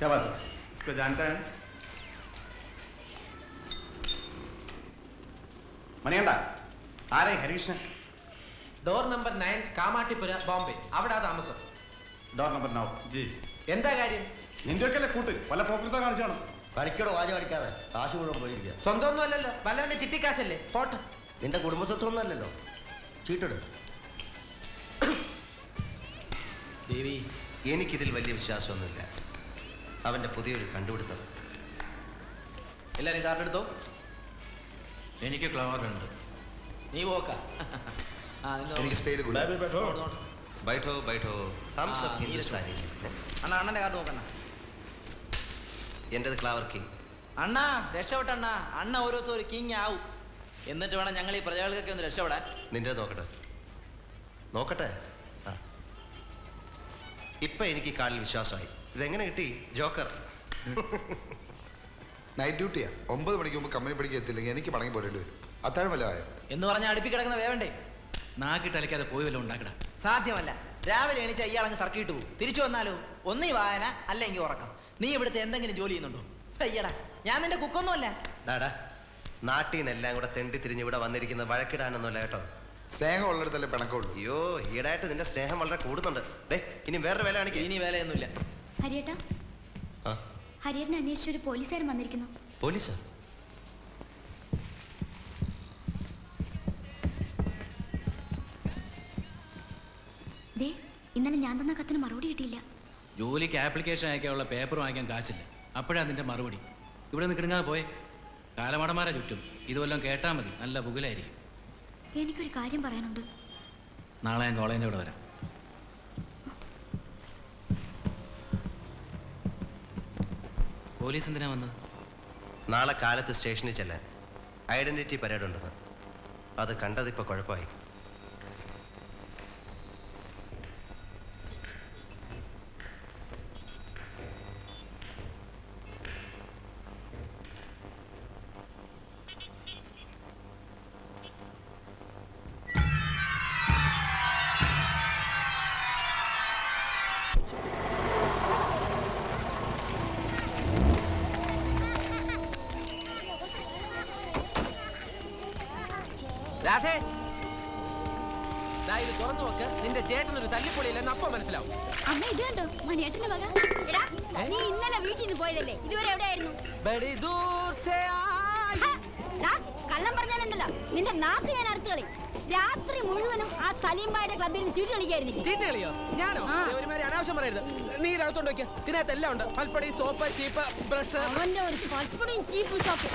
क्या बात है इसको जानता है മണിയണ്ട ആരേ Harikrishnan door number nine Kamathipura Bombay അവിടെ താമസം ഡോർ നമ്പർ നൗ ജി എന്താ കാര്യം നിന്റെ ഒക്കെ കൂട്ട് വല്ല പോക്കൃത കാണിച്ചാണ് കളിക്കടോ വാച കളിക്കാതെ കാശ് മുഴുവൻ പോയിരിക്കുക സ്വന്തമൊന്നും അല്ലല്ലോ വല്ലവന്റെ ചിട്ടിക്കാശല്ലേ പോട്ടെ നിന്റെ കുടുംബസ്വത്വമൊന്നും അല്ലല്ലോ ചീട്ടെടു ദേവി എനിക്കിതിൽ വലിയ വിശ്വാസമൊന്നുമില്ല അവന്റെ പുതിയൊരു കണ്ടുപിടുത്തം. എല്ലാരും കാർഡ് എടുത്തോ? എനിക്ക് ക്ലവറുണ്ട് നീ പോക്ക. എനിക്ക് സ്പേഡ്. ബൈഠോ ബൈഠോ. തംസ് അപ്പ് ഹിന്ദുസ്ഥാനി അണ്ണാ അണ്ണന്റെ കാർഡ് നോക്കണ്ണ എന്റെത് ക്ലവർ കിങ് അണ്ണാ രക്ഷപ്പെട്ടണ്ണ അണ്ണ. ഓരോ ഒരു കിങ് ആവും. എന്നിട്ട് വേണം ഞങ്ങൾ ഈ പ്രജകൾക്കൊക്കെ ഒന്ന് രക്ഷപ്പെടാൻ. നിന്റെ നോക്കട്ടെ. നോക്കട്ടെ? ഇപ്പൊ എനിക്ക് കാലിൽ വിശ്വാസമായി. ഇതെങ്ങനെ കിട്ടി? ജോക്കർ. നൈറ്റ് ഡ്യൂട്ടിയാ ഒമ്പത് മണിക്ക് മുമ്പ് കമ്പനി പഠിക്കാൻ എത്തില്ലെങ്കിൽ എനിക്ക് മടങ്ങി പോരേണ്ടി വരും. അത്താഴം വല്ല ആയോ? എന്ന് പറഞ്ഞാൽ അടുപ്പി കിടക്കുന്ന വേവണ്ടേ? നാക്കിട്ടലക്കാതെ പോയി വല്ലതും ഉണ്ടാക്കടാ. സാധ്യമല്ല. രാവിലെ എണീച്ച ഇയാളങ്ങ് സർക്കിട്ട് പോകും. തിരിച്ചു വന്നാലോ ഒന്നീ വായന അല്ലെങ്കിൽ ഉറക്കം. നീ ഇവിടുത്തെ എന്തെങ്കിലും ജോലി ചെയ്യുന്നുണ്ടോ? അയ്യടാ ഞാൻ നിന്റെ കുക്കൊന്നുമല്ല. ഡാടാ നാട്ടിൽ നിന്നെല്ലാം കൂടെ തെണ്ടി തിരിഞ്ഞ് ഇവിടെ വന്നിരിക്കുന്നത് വഴക്കിടാനൊന്നുമല്ല കേട്ടോ. സ്നേഹം ഉള്ളിടത്തല്ലേ പിണക്കമുള്ളൂ? അയ്യോ ഈടായിട്ട് നിന്റെ സ്നേഹം വളരെ കൂടുന്നുണ്ട്. ഡേ ഇനി വേറെ വില കാണിക്കും. ഇനി വേലയൊന്നുമില്ല. ഹരിയേട്ടാ? ഹരിയേട്ടനെ അന്വേഷിച്ച് ഒരു പോലീസുകാരൻ വന്നിരിക്കുന്നു. പോലീസോ? ദേ ഇന്നലെ ഞാൻ തന്ന കത്തിന് മറുപടി കിട്ടിയില്ല. ജോലിക്ക് ആപ്ലിക്കേഷൻ അയക്കാനുള്ള പേപ്പർ വാങ്ങിക്കാൻ കാശില്ല. അപ്പോഴാ അതിന്റെ മറുപടി. ഇവിടെ നിന്ന് കിടങ്ങാതെ പോയെ. കാലമടമാരെ ചുറ്റും. ഇതുവല്ലം കേട്ടാൽ മതി. നല്ല പുകലായിരിക്കും. എനിക്കൊരു കാര്യം പറയാനുണ്ട്. നാളെ ഞാൻ കോളേജിന്റെ ഇവിടെ വരാം. പോലീസ് എന്തിനാ വന്നത്? നാളെ കാലത്ത് സ്റ്റേഷനിൽ ചെല്ലാൻ ഐഡന്റിറ്റി പരേഡ് ഉണ്ടെന്ന് അത് കണ്ടതിപ്പോൾ കുഴപ്പമായി. രാധേ ദാ ഇത് തുറന്നു നോക്ക്. നിന്റെ ചേട്ടൻ ഒരു തല്ലിപ്പൊളിയില്ലെന്ന് അപ്പം മനസ്സിലാവും. അമ്മ ഇത് കണ്ടോ? മണിയേട്ടന്റെ വക എടാ, നീ ഇന്നലെ വീട്ടിൽ നിന്ന് പോയതല്ലേ? ഇതുവരെ എവിടെയായിരുന്നു? ബഡി ദൂർ സേ ആയി. എടാ, കള്ളം പറഞ്ഞാലുണ്ടല്ലോ നിന്റെ നാക്ക് ഞാൻ അടുത്ത് കളി. രാത്രി മുഴുവനും ആ സലീംബായുടെ ക്ലബിൽ നിന്ന് ചീട്ട് കളിക്കായിരുന്നു ചീട്ട് കളിയോ? ഞാനോ? ഒരുമാതിരി അനാവശ്യം പറയരുത്. നീ ഇതകത്തോണ്ട് നോക്കിയ ഇതിനകത്ത് എല്ലാം ഉണ്ട്. പൽപ്പടി സോപ്പ് ചീപ്പ് ബ്രഷ്. അവന്റെ ഒരു പൽപ്പടിയും ചീപ്പും സോപ്പ്.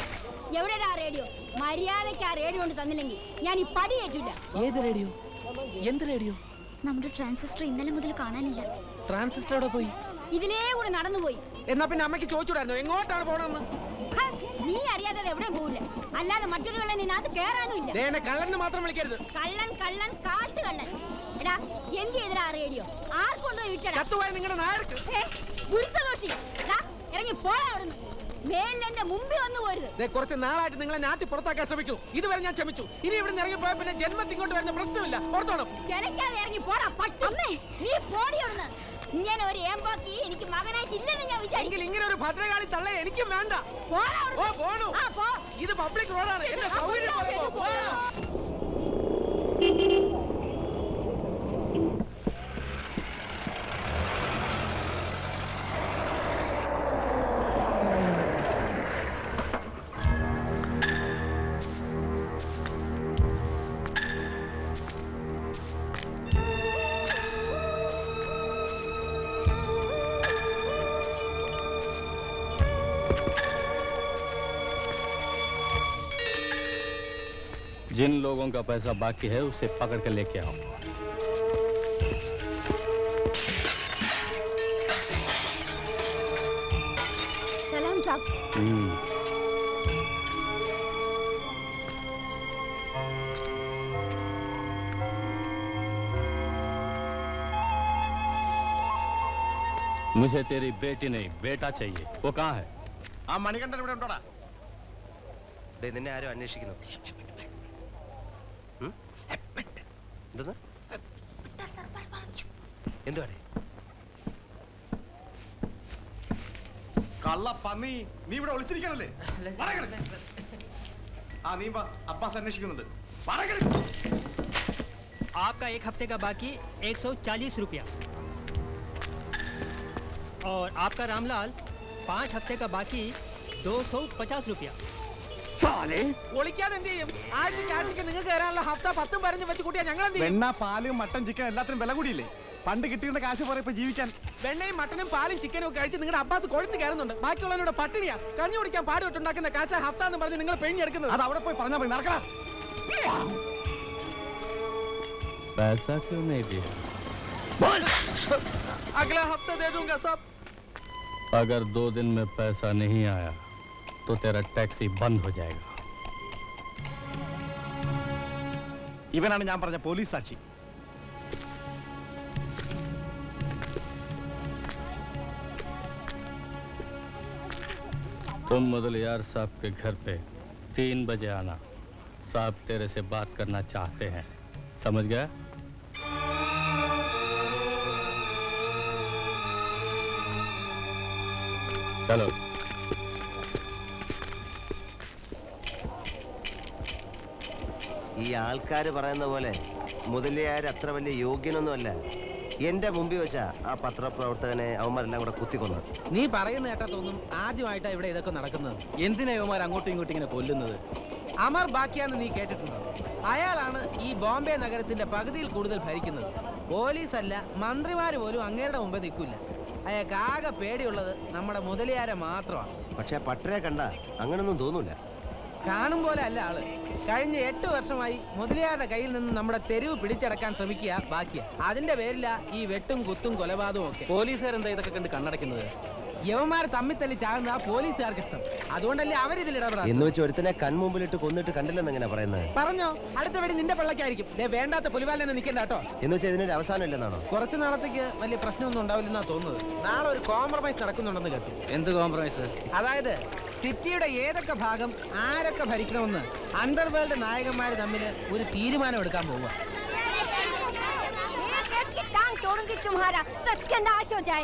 എവിടെയാ റേഡിയോ? മര്യാദയ്ക്ക് ആ റേഡിയോ കൊണ്ട് തന്നില്ലെങ്കിൽ ഞാൻ ഈ പടി ഏറ്റില്ല. ഏത് റേഡിയോ? എന്ത് റേഡിയോ? നമ്മുടെ ട്രാൻസിസ്റ്റർ ഇന്നലെ മുതൽ കാണാനില്ല. ട്രാൻസിസ്റ്റർ അവിടെ പോയി? ഇതിലേ കൂടെ നടന്നുപോയി. എന്നാ പിന്നെ അമ്മയ്ക്ക് ചോദിച്ചൂടായിരുന്നു? എങ്ങോട്ടാണ് പോണെന്ന് ഹ, നീ അറിയാതെ അത് എവിടെയും പോവില്ല. അല്ലാതെ മറ്റൊരു കള്ളൻ ഇതിനകത്ത് കേറാനും ഇല്ല. ദേ, എന്നെ കള്ളന് മാത്രം വിളിക്കരുത്. കള്ളൻ കള്ളൻ കാട്ടു കള്ളൻ. എടാ എന്ത് ചെയ്തടാ ആ റേഡിയോ? ആർക്കൊണ്ടോ വിറ്റടാ. ചത്തുപോയ നിങ്ങളുടെ നായർക്ക്? ഏ, ഗുരുത്തദോഷി. എടാ, ഇറങ്ങി പോടാ അവിടുന്ന്. മേലിൽ എന്റെ മുമ്പിൽ വന്നു പോരുത്. ദേ, കുറച്ച് നാളായിട്ട് നിങ്ങളെ നാട്ടിൽ പുറത്താക്കാൻ ഇതുവരെ ഞാൻ ക്ഷമിച്ചു. ഇനി ഇവിടെ നിന്ന് ഇറങ്ങി പിന്നെ ജന്മത്തിൽ ഇങ്ങോട്ട് വരുന്ന പ്രശ്നമില്ല. ഓർത്തോണം ചെലക്കാതെ ഇറങ്ങി പോടാ പട്ടി. അമ്മേ. നീ പോടി അവിടുന്ന്. ഇങ്ങനെ ഒരു ഏമ്പാക്കി എനിക്ക് മകനായിട്ട് ഇല്ലെന്ന് ഞാൻ വിചാരിക്കും എങ്കിൽ ഇങ്ങനെ ഒരു ഭദ്രകാളി തള്ള എനിക്കും വേണ്ട. പോടാ ഓ അവിടുന്ന്. പോണു. ആ, പോ. ഇത് പബ്ലിക് റോഡാണ് എന്റെ സൗകര്യം പോലെ പോ. जिन लोगों का पैसा बाकी है उसे पकड़ कर लेके आओ സലാം സാബ് हम्म, मुझे तेरी बेटी नहीं बेटा चाहिए वो कहाँ है ആ മണികണ്ഠൻ ഇവിടെ ഉണ്ടോടാ ഡേ നിന്നെ ആരും അന്വേഷിക്കുന്നു ഉം? എന്തെന്ന് എന്തുവാടേ കള്ള പന്നി നീ ഇവിടെ ഒളിച്ചിരിക്കണല്ലേ പറയണേ. ആ നീ വാ അബ്ബാസ് അന്വേഷിക്കുന്നുണ്ട് പറയണേ. आपका एक हफ्ते का बाकी एक सौ चालीस रुपया और आपका रामलाल पाँच हफ्ते का बाकी दो सौ पचास रुपया ഒളിക്കാതെ എന്ത് ചെയ്യും ആഴ്ചക്ക് ആഴ്ചക്ക് നിങ്ങൾക്ക് തരാനുള്ള ഹഫ്ത പത്തും പതിനഞ്ചും വെച്ച് കൂട്ടിയാ ഞങ്ങൾ എന്ത് ചെയ്യും വെണ്ണ പാല് മട്ടൻ ചിക്കൻ എല്ലാത്തിനും വില കൂടിയില്ലേ പണ്ട് കിട്ടിയിരുന്ന കാശ് പോലെ ഇപ്പൊ ജീവിക്കാൻ വെണ്ണയും മട്ടനും പാലും ചിക്കനും ഒക്കെ കഴിച്ച് നിങ്ങളുടെ അബ്ബാസ് കൊഴുത്ത് കയറുന്നുണ്ട് ബാക്കിയുള്ളവരുടെ പട്ടിണിയാ കഞ്ഞി കുടിക്കാൻ പാടുപെട്ടുണ്ടാക്കുന്ന കാശ ഹഫ്ത എന്ന് പറഞ്ഞ് നിങ്ങൾ പെണ്ണെടുക്കുന്നത് അത് അവിടെ പോയി പറഞ്ഞാൽ മതി നടക്കണ पैसा क्यों नहीं दिया അഗ്ല ഹഫ്ത ദേ ദൂംഗാ സാബ് अगर दो दिन में पैसा नहीं आया तो तेरा टैक्सी बंद हो जाएगा ഇവനാണ് ഞാൻ പറഞ്ഞ പോലീസ് സാക്ഷി तुम मुदलियार साहब के घर पे तीन बजे आना साहब तेरे से बात करना चाहते हैं समझ गया चलो ഈ ആൾക്കാർ പറയുന്ന പോലെ മുതലിയാർ അത്ര വലിയ യോഗ്യനൊന്നുമല്ല. എന്റെ മുമ്പിൽ വെച്ചാ ആ പത്രപ്രവർത്തകനെ അവന്മാരെല്ലാം കൂടെ കുത്തിക്കൊന്നു. നീ പറയുന്ന കേട്ടാ തോന്നും ആദ്യമായിട്ടാ ഇവിടെ ഇതൊക്കെ നടക്കുന്നത്. എന്തിനാ ഇവന്മാർ അങ്ങോട്ടും ഇങ്ങോട്ടും ഇങ്ങനെ കൊല്ലുന്നത്? അമർ ബാക്കിയാന്ന് നീ കേട്ടിട്ടുണ്ടോ? അയാളാണ് ഈ ബോംബെ നഗരത്തിന്റെ പകുതിയിൽ കൂടുതൽ ഭരിക്കുന്നത്. പോലീസ് അല്ല മന്ത്രിമാര് പോലും അങ്ങേരുടെ മുമ്പ് നിൽക്കില്ല. അയാൾക്ക് ആകെ പേടിയുള്ളത് നമ്മുടെ മുതലിയാരെ മാത്രമാണ്. പക്ഷെ പട്ടരെ കണ്ട അങ്ങനൊന്നും തോന്നൂല. കാണും പോലെ അല്ല ആൾ. കഴിഞ്ഞ എട്ട് വർഷമായി മുതലിയാരുടെ കയ്യിൽ നിന്ന് നമ്മുടെ തെരുവ് പിടിച്ചടക്കാൻ ശ്രമിക്കുക ബാക്കിയാ. അതിന്റെ പേരില ഈ വെട്ടും കുത്തും കൊലപാതകവും ഒക്കെ. പോലീസുകാരെന്താ ഇതൊക്കെ കണ്ട് കണ്ണടക്കുന്നത് യവന്മാർ തമ്മിൽ തല്ലി ചാകുന്ന പോലീസുകാർക്ക് ഇഷ്ടം. അതുകൊണ്ടല്ലേ അവരിതിൽ ഇടപെടാം എന്ന് വെച്ച് ഒരുത്തനെ കൺമുമ്പിലിട്ട് കൊന്നിട്ട് കണ്ടില്ലെന്ന് എങ്ങനെ പറയുന്നത്? പറഞ്ഞോ? അടുത്ത വെടി നിന്റെ പിള്ളക്കായിരിക്കും. ദേ വേണ്ടാത്ത പുലിവാലെന്ന് നിൽക്കണ്ട കേട്ടോ. എന്ന് വെച്ചാൽ ഇതിനൊരു അവസാനം ഇല്ലെന്നാണോ? കുറച്ച് നാളത്തേക്ക് വലിയ പ്രശ്നമൊന്നും ഉണ്ടാവില്ലെന്നാ തോന്നുന്നത്. നാളെ ഒരു കോംപ്രമൈസ് നടക്കുന്നുണ്ടെന്ന് കേട്ടു. എന്ത് കോംപ്രമൈസ് അതായത് സിറ്റിയുടെ ഏതൊക്കെ ഭാഗം ആരൊക്കെ ഭരിക്കണമെന്ന് അണ്ടർവേൾഡ് നായകന്മാർ തമ്മിൽ ഒരു തീരുമാനം എടുക്കാൻ പോവുക एक एक की टांग तोड़ूंगी तुम्हारा सत्यानाश हो जाए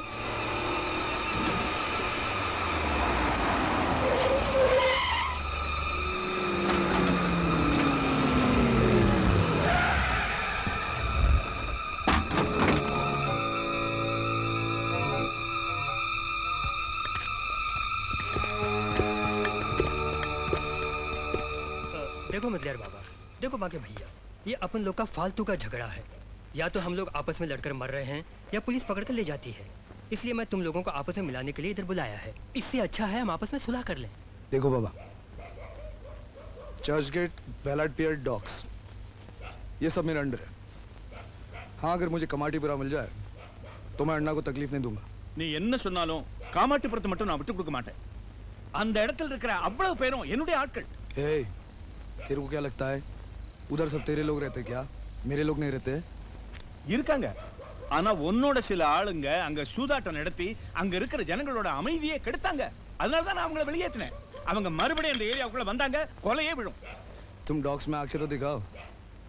देखो मुदलियार बाबा देखो बाकी भैया ये अपन लोग का फालतू का झगड़ा है या तो हम लोग आपस में लड़कर मर रहे हैं या पुलिस पकड़ कर ले जाती है इसलिए मैं तुम लोगों को आपस में मिलाने के लिए इधर बुलाया है इससे अच्छा है हम आपस में सुलह कर लें देखो बाबा Churchgate Ballard Pier docks ये सब मेरे अंडर है हाँ अगर मुझे कमाटीपुरा मिल जाए तो मैं अन्ना को तकलीफ नहीं दूंगा நீ என்ன சொன்னாலும் காமாட்டுப்புறத்தை மட்டும் நான் விட்டு கொடுக்க மாட்டேன் அந்த இடத்துல இருக்கிற அவ்வளவு பேரும் என்னுடைய ஆட்கள் ए तेरे को क्या लगता है उधर सब तेरे लोग रहते क्या मेरे लोग नहीं रहते இருக்காங்க ஆனா உன்னோட சில ஆளுங்க அங்க சூதாட்டம் நடத்தி அங்க இருக்கிற ஜனங்களோட அமைதியை கெடுத்தாங்க அதனால தான் நான் அவங்கள வெளியேற்றினேன் அவங்க மறுபடியும் அந்த ஏரியாவுக்குள்ள வந்தாங்க கொலையே விழும் तुम डॉक्स में आके तो दिखाओ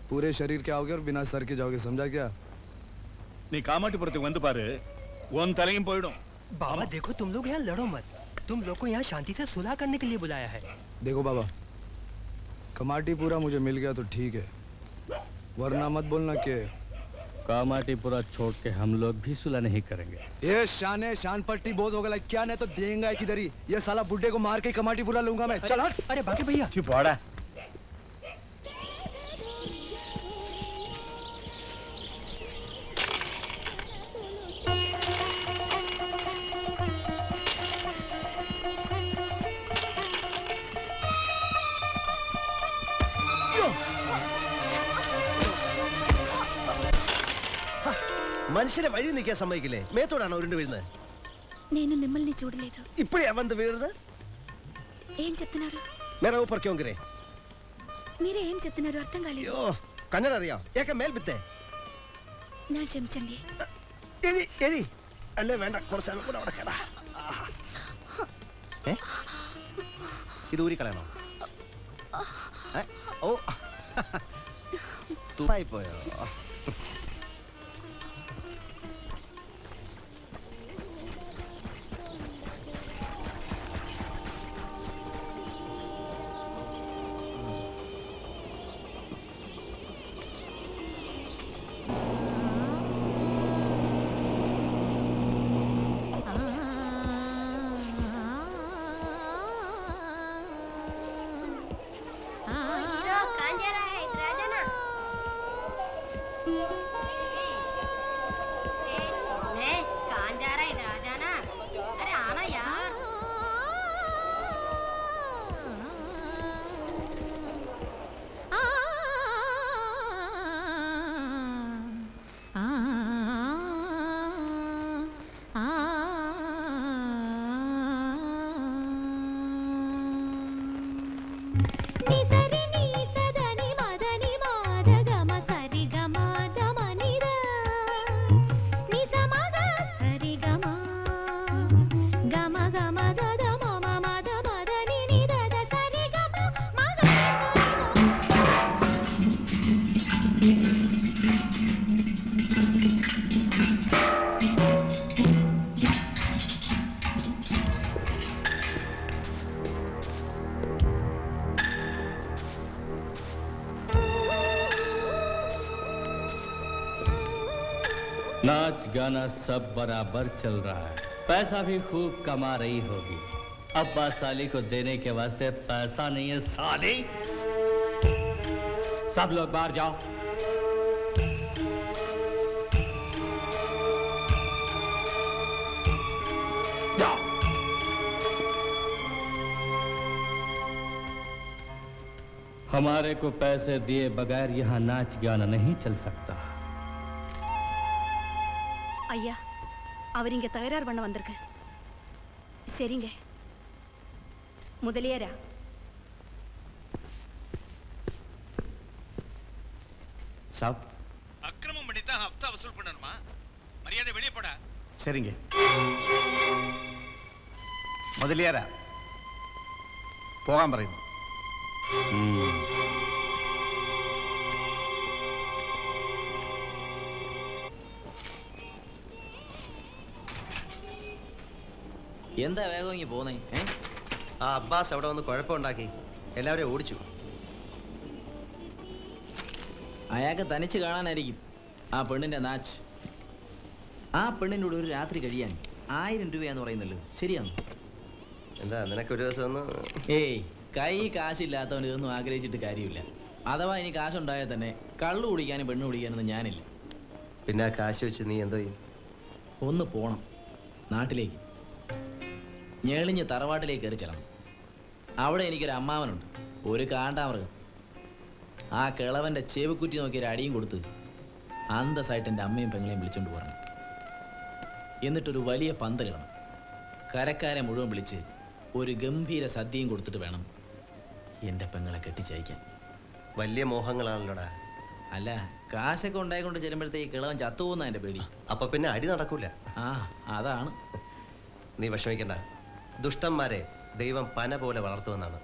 पूरे शरीर के आओगे और बिना सर के जाओगे समझा क्या நீ காமாட்டுப்புறத்துக்கு வந்து பாரு உன் தலையும் போயிடும் बाबा देखो तुम लोग यहाँ लड़ो मत तुम लोग को यहाँ शांति से सुलह करने के लिए बुलाया है देखो बाबा कमाटीपुरा मुझे मिल गया तो ठीक है। वरना मत बोलना कि कामाटीपुरा छोड़ के हम लोग भी सुलह नहीं करेंगे। ये शान है शान पट्टी बहुत हो गया। क्या नहीं तो देंगे किधर ही। ये साला बुड्ढे को मार के कमाटीपुरा लूँगा मैं। चल हट। अरे बाकी भैया। മനുഷ്യരെ വഴി നിൽക്കാൻ സമ്മതിക്കില്ലേ మేతోడాను ഉരുണ്ട് വീഴുന്നത് నేను మిమ్మల్ని చూడలేదు ఇప్పుడే వంద వీడదు ఏం చెప్తున్నారు మేర ఊపర్ క్యోంగిరే మీరే ఏం చెప్తున్నారు అర్థం కాలేదు అయ్యో അറിയോ ఏక మేల్ బిత్తే నన్ను క్షమించండి എലി എലി അല്ലേ വേണ്ട കുറച്ച് സമയം കൂടെ അവിടെ കേടാ ഏ ഇത് ഊരി കളയണോ ഓ തുപ്പായി പോയോ गाना सब बराबर चल रहा है। पैसा भी खूब कमा रही होगी। अब्बा साली को देने के वास्ते पैसा नहीं है, साली। सब लोग बाहर जाओ। हमारे को पैसे दिए बगैर यहाँ नाच गाना नहीं चल सकता। ஐயா அவர் இங்க தகராறு பண்ண வந்திருக்க சரிங்க. முதலியாரா? சாப். அக்கிரமம் பண்ணி தான் ஹப்தா வசூல் பண்ணணுமா? மரியாதை வெளியே போட. சரிங்க. முதலியாரா? போகாம பாருங்க എന്താ വേഗം ഇങ്ങി പോന്നേ ഏ? ആ അബ്ബാസ് അവിടെ വന്ന് കുഴപ്പമുണ്ടാക്കി. എല്ലാവരെയും ഓടിച്ചു. അയാൾക്ക് തനിച്ച് കാണാനായിരിക്കും ആ പെണ്ണിന്റെ നാച്ച്. ആ പെണ്ണിന്റെ കൂടെ ഒരു രാത്രി കഴിയാൻ ആയിരം രൂപയാന്ന് പറയുന്നല്ലോ. ശരിയാണ്? എന്താ നിനക്ക് ഒരു ദിവസം ഒന്ന് ഏയ് കൈ കാശില്ലാത്തവൻ ഇതൊന്നും ആഗ്രഹിച്ചിട്ട് കാര്യമില്ല. അഥവാ ഇനി കാശുണ്ടായാൽ തന്നെ കള്ളു കുടിക്കാനും പെണ്ണ് കുടിക്കാനൊന്നും ഞാനില്ല. പിന്നെ ആ കാശ് വെച്ച് നീ എന്തോ ചെയ്യും? ഒന്ന് പോണം. നാട്ടിലേക്ക്. ഞെളിഞ്ഞ് തറവാട്ടിലേക്ക് കയറി ചെല്ലണം. അവിടെ എനിക്കൊരു അമ്മാവനുണ്ട്. ഒരു കാണ്ടാമൃഗം. ആ കിളവന്റെ ചെവിക്കുറ്റി നോക്കി ഒരു അടിയും കൊടുത്ത് അന്തസ്സായിട്ട് എന്റെ അമ്മയും പെങ്ങളെയും വിളിച്ചോണ്ട് പോരണം. എന്നിട്ടൊരു വലിയ പന്തലിടണം കരക്കാരെ മുഴുവൻ വിളിച്ച് ഒരു ഗംഭീര സദ്യയും കൊടുത്തിട്ട് വേണം എന്റെ പെങ്ങളെ കെട്ടിച്ചയക്കാൻ. വലിയ മോഹങ്ങളാണല്ലോടാ. അല്ല കാശൊക്കെ ഉണ്ടായിക്കൊണ്ട് ചെല്ലുമ്പോഴത്തേക്ക് കിളവൻ ചത്തുപോകുന്ന എന്റെ പേടി. അപ്പൊ പിന്നെ അടി നടക്കൂല. ആ അതാണ്. നീ വിഷമിക്കണ്ട. ദുഷ്ടന്മാരെ ദൈവം പന പോലെ വളർത്തുമെന്നാണ്.